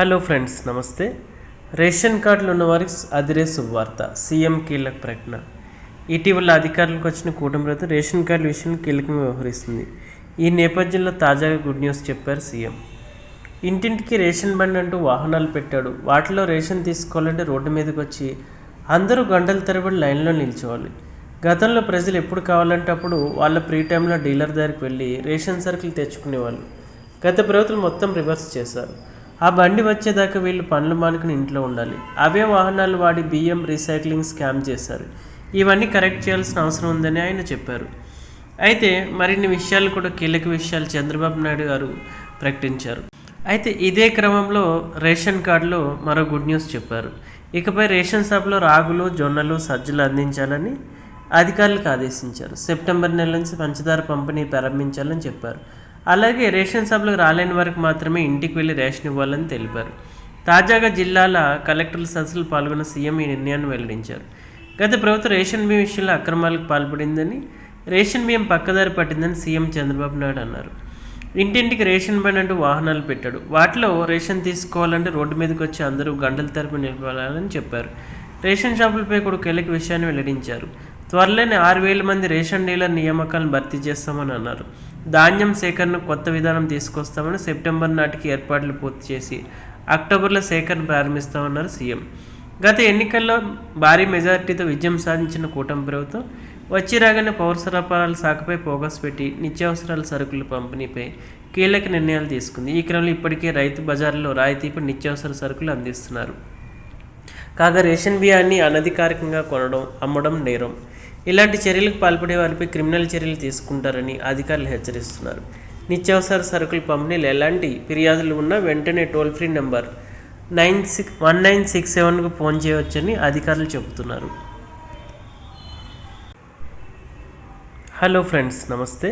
Hello friends నమస్తే. Ration కార్డులు ఉన్న వారికి అదిరే శుభవార్త సీఎం కీలక ప్రకటన. ఇటీవల అధికారులకు వచ్చిన కూటమి ప్రభుత్వం రేషన్ కార్డుల విషయం కీలకంగా వ్యవహరిస్తుంది. ఈ నేపథ్యంలో తాజాగా గుడ్ న్యూస్ చెప్పారు సీఎం. ఇంటింటికి రేషన్ బండి అంటూ వాహనాలు పెట్టాడు. వాటిలో రేషన్ తీసుకోవాలంటే రోడ్డు మీదకి వచ్చి అందరూ గంటల తరబడి లైన్లో నిల్చోవాలి. గతంలో ప్రజలు ఎప్పుడు కావాలంటే అప్పుడు వాళ్ళ ఫ్రీ టైంలో డీలర్ దగ్గరికి వెళ్ళి రేషన్ సరుకులు తెచ్చుకునేవాళ్ళు. గత ప్రభుత్వం మొత్తం రివర్స్ చేశారు. ఆ బండి వచ్చేదాకా వీళ్ళు పనులు మానుకుని ఇంట్లో ఉండాలి. అవే వాహనాలు వాడి బియ్యం రీసైక్లింగ్ స్కామ్ చేశారు. ఇవన్నీ కరెక్ట్ చేయాల్సిన అవసరం ఉందని ఆయన చెప్పారు. అయితే మరిన్ని విషయాలు కూడా కీలక విషయాలు చంద్రబాబు నాయుడు గారు ప్రకటించారు. అయితే ఇదే క్రమంలో రేషన్ కార్డులో మరో గుడ్ న్యూస్ చెప్పారు. ఇకపై రేషన్ షాప్లో రాగులు జొన్నలు సజ్జలు అందించాలని అధికారులకు ఆదేశించారు. సెప్టెంబర్ నెల నుంచి పంచదార పంపిణీ ప్రారంభించాలని చెప్పారు. అలాగే రేషన్ షాపులకు రాలేని వారికి మాత్రమే ఇంటికి వెళ్ళి రేషన్ ఇవ్వాలని తెలిపారు. తాజాగా జిల్లాల కలెక్టర్ల సదస్సులు పాల్గొన్న సీఎం ఈ నిర్ణయాన్ని వెల్లడించారు. గత ప్రభుత్వం రేషన్ బియ్యం విషయంలో అక్రమాలకు పాల్పడిందని రేషన్ బియ్యం పక్కదారి పట్టిందని సీఎం చంద్రబాబు నాయుడు అన్నారు. ఇంటింటికి రేషన్ బండ్ అంటూ వాహనాలు పెట్టాడు. వాటిలో రేషన్ తీసుకోవాలంటే రోడ్డు మీదకి వచ్చి అందరూ గంటల తరపు నిలబడాలని చెప్పారు. రేషన్ షాపులపై కూడా కీలక విషయాన్ని వెల్లడించారు. త్వరలోనే ఆరు వేల మంది రేషన్ డీలర్ నియామకాలను భర్తీ చేస్తామని అన్నారు. ధాన్యం సేకరణ కొత్త విధానం తీసుకొస్తామని సెప్టెంబర్ నాటికి ఏర్పాట్లు పూర్తి చేసి అక్టోబర్లో సేకరణ ప్రారంభిస్తామన్నారు సీఎం. గత ఎన్నికల్లో భారీ మెజారిటీతో విజయం సాధించిన కూటమి ప్రభుత్వం వచ్చి రాగానే పౌర సరఫరాల శాఖపై ఫోకస్ పెట్టి నిత్యావసరాల సరుకుల పంపిణీపై కీలక నిర్ణయాలు తీసుకుంది. ఈ క్రమంలో ఇప్పటికే రైతు బజార్లో రాయితీపై నిత్యావసర సరుకులు అందిస్తున్నారు. కాగా రేషన్ బియ్యాన్ని అనధికారికంగా కొనడం అమ్మడం నేరం. ఇలాంటి చర్యలకు పాల్పడే వారిపై క్రిమినల్ చర్యలు తీసుకుంటారని అధికారులు హెచ్చరిస్తున్నారు. నిత్యావసర సరుకుల పంపిణీలు ఎలాంటి ఫిర్యాదులు ఉన్నా వెంటనే toll free number nine six one nine six సెవెన్కు phone చేయవచ్చని అధికారులు చెబుతున్నారు. హలో ఫ్రెండ్స్ నమస్తే.